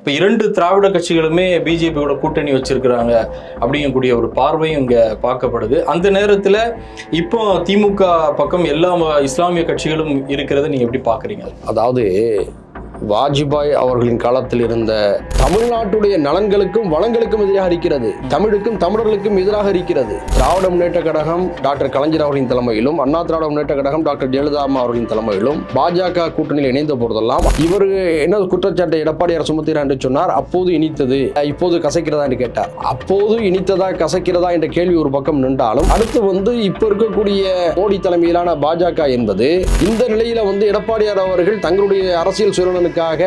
இப்போ இரண்டு திராவிட கட்சிகளுமே பிஜேபியோட கூட்டணி வச்சிருக்கிறாங்க அப்படிங்கக்கூடிய ஒரு பார்வையும் இங்கே பார்க்கப்படுது. அந்த நேரத்தில் இப்போ திமுக பக்கம் எல்லா இஸ்லாமிய கட்சிகளும் இருக்கிறத நீங்கள் எப்படி பார்க்குறீங்க? அதாவது வாஜ்பாய் அவர்களின் காலத்தில் இருந்த தமிழ்நாட்டுடைய நலன்களுக்கும் வளங்களுக்கும் எதிராக இருக்கிறது. தமிழுக்கும் தமிழர்களுக்கும் எதிராக இருக்கிறது. திராவிட முன்னேற்ற கழகம் டாக்டர் கலைஞர் அவர்களின் தலைமையிலும் அண்ணா திராவிட முன்னேற்ற கழகம் டாக்டர் ஜெயலலிதா அம்மா அவர்களின் தலைமையிலும் பாஜக கூட்டணியில் இணைந்த போதெல்லாம் இவர் என்ன குற்றச்சாட்டை எடப்பாடியார் சுமத்துகிறார் என்று சொன்னார். அப்போது இனித்தது இப்போது கசைக்கிறதா என்று கேட்டார். அப்போது இனித்ததா கசைக்கிறதா என்ற கேள்வி ஒரு பக்கம் நின்றாலும் அடுத்து வந்து இப்ப இருக்கக்கூடிய மோடி தலைமையிலான பாஜக என்பது இந்த நிலையில வந்து எடப்பாடியார் அவர்கள் தங்களுடைய அரசியல் சூழலுக்காக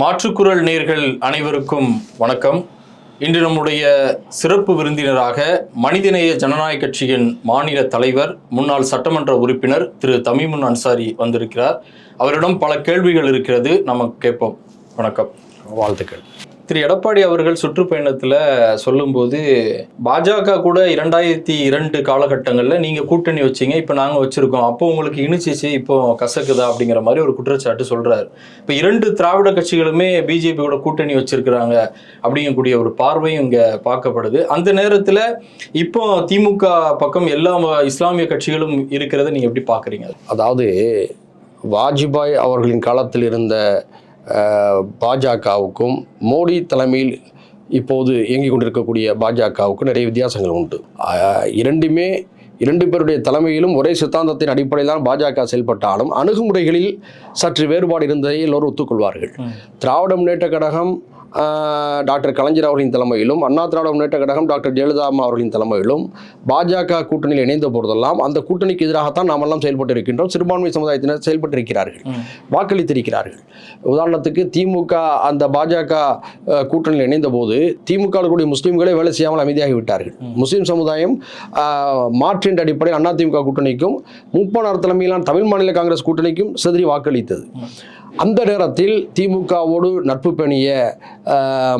மாற்றுக்குரல் நேர்கள் அனைவருக்கும் வணக்கம். இன்று நம்முடைய சிறப்பு விருந்தினராக மனிதநேய ஜனநாயக கட்சியின் மாநில தலைவர் முன்னாள் சட்டமன்ற உறுப்பினர் திரு தமிமுன் அன்சாரி வந்திருக்கிறார். அவரிடம் பல கேள்விகள் இருக்கிறது. நம்ம கேட்போம். வணக்கம். வாழ்த்துக்கள். திரு எடப்பாடி அவர்கள் சுற்றுப்பயணத்தில் சொல்லும்போது பாஜக கூட இரண்டாயிரத்தி இரண்டு காலகட்டங்களில் நீங்கள் கூட்டணி வச்சீங்க இப்போ நாங்கள் வச்சுருக்கோம். அப்போ உங்களுக்கு இனிச்சிச்சு இப்போ கசக்குதா அப்படிங்கிற மாதிரி ஒரு குற்றச்சாட்டு சொல்கிறாரு இப்போ இரண்டு திராவிட கட்சிகளுமே பிஜேபியோட கூட்டணி வச்சிருக்கிறாங்க அப்படிங்கக்கூடிய ஒரு பார்வையும் இங்கே பார்க்கப்படுது. அந்த நேரத்தில் இப்போ திமுக பக்கம் எல்லா இஸ்லாமிய கட்சிகளும் இருக்கிறத நீங்கள் எப்படி பார்க்குறீங்க? அதாவது வாஜ்பாய் அவர்களின் காலத்தில் இருந்த பாஜகவுக்கும் மோடி தலைமையில் இப்போது இயங்கிக் கொண்டிருக்கக்கூடிய பாஜகவுக்கும் நிறைய வித்தியாசங்கள் உண்டு. இரண்டுமே இரண்டு பேருடைய தலைமையிலும் ஒரே சித்தாந்தத்தின் அடிப்படையில் தான் பாஜக செயல்பட்டாலும் அணுகுமுறைகளில் சற்று வேறுபாடு இருந்ததை எல்லோரும் ஒத்துக்கொள்வார்கள். திராவிட முன்னேற்ற கழகம் டாக்டர் கலைஞர் அவர்களின் தலைமையிலும் அண்ணா திராவிட முன்னேற்ற கழகம் டாக்டர் ஜெயலலிதா அம்மா அவர்களின் தலைமையிலும் பாஜக கூட்டணியில் இணைந்த போதெல்லாம் அந்த கூட்டணிக்கு எதிராகத்தான் நாம் எல்லாம் செயல்பட்டு இருக்கின்றோம் சிறுபான்மை சமுதாயத்தினர் செயல்பட்டு இருக்கிறார்கள் வாக்களித்திருக்கிறார்கள். உதாரணத்துக்கு திமுக அந்த பாஜக கூட்டணியில் இணைந்த போது திமுக கூடிய முஸ்லீம்களே வேலை செய்யாமல் அமைதியாகி விட்டார்கள் முஸ்லீம் சமுதாயம் மாற்றின் அடிப்படையில் அதிமுக கூட்டணிக்கும் முப்பனார் தலைமையிலான தமிழ் மாநில காங்கிரஸ் கூட்டணிக்கும் சிதறி வாக்களித்தது. அந்த நேரத்தில் திமுகவோடு நட்பு பேணிய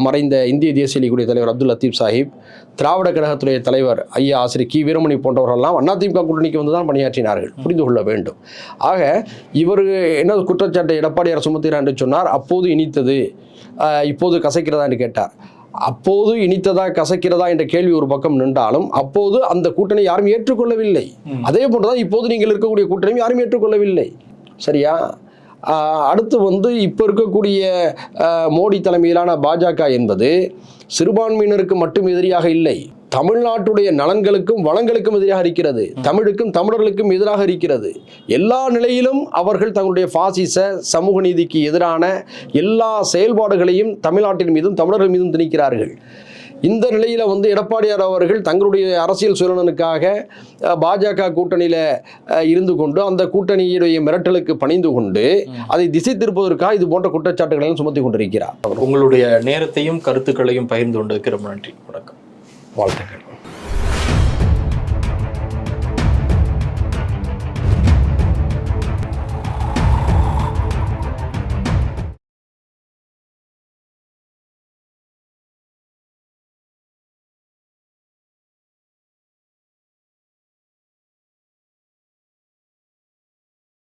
மறைந்த இந்திய தேசிய லீகுடைய தலைவர் அப்துல் லத்தீப் சாஹிப் திராவிட கழகத்துடைய தலைவர் ஐயா ஆசிரியர் கி வீரமணி போன்றவரெல்லாம் அதிமுக கூட்டணிக்கு வந்து தான் பணியாற்றினார்கள். புரிந்து கொள்ள வேண்டும். ஆக இவர் என்ன குற்றச்சாட்டை எடப்பாடியார் சுமத்துகிறார் என்று சொன்னார். அப்போது இனித்தது இப்போது கசைக்கிறதா என்று கேட்டார். அப்போது இனித்ததா கசக்கிறதா என்ற கேள்வி ஒரு பக்கம் நின்றாலும் அப்போது அந்த கூட்டணி யாரும் ஏற்றுக்கொள்ளவில்லை. அதே போன்றுதான் இப்போது நீங்கள் இருக்கக்கூடிய கூட்டணியும் யாரும் ஏற்றுக்கொள்ளவில்லை. சரியா? அடுத்து வந்து இப்போ இருக்கக்கூடிய மோடி தலைமையிலான பாஜக என்பது சிறுபான்மையினருக்கு மட்டும் எதிரியாக இல்லை தமிழ்நாட்டுடைய நலன்களுக்கும் வளங்களுக்கும் எதிராக இருக்கிறது தமிழுக்கும் தமிழர்களுக்கும் எதிராக இருக்கிறது. எல்லா நிலையிலும் அவர்கள் தங்களுடைய பாசிச சமூக நீதிக்கு எதிரான எல்லா செயல்பாடுகளையும் தமிழ்நாட்டின் மீதும் தமிழர்கள் மீதும் திணிக்கிறார்கள். இந்த நிலையில வந்து எடப்பாடியார் அவர்கள் தங்களுடைய அரசியல் அஹ், பாஜக கூட்டணியில இருந்து கொண்டு அந்த கூட்டணியுடைய மிரட்டலுக்கு பணிந்து கொண்டு அதை திசை திருப்பதற்காக இது போன்ற குற்றச்சாட்டுகளை எல்லாம் சுமத்தி கொண்டிருக்கிறார். உங்களுடைய நேரத்தையும் கருத்துக்களையும் பகிர்ந்து கொண்டதுக்கு ரொம்ப நன்றி. வணக்கம். வாழ்த்துக்கள்.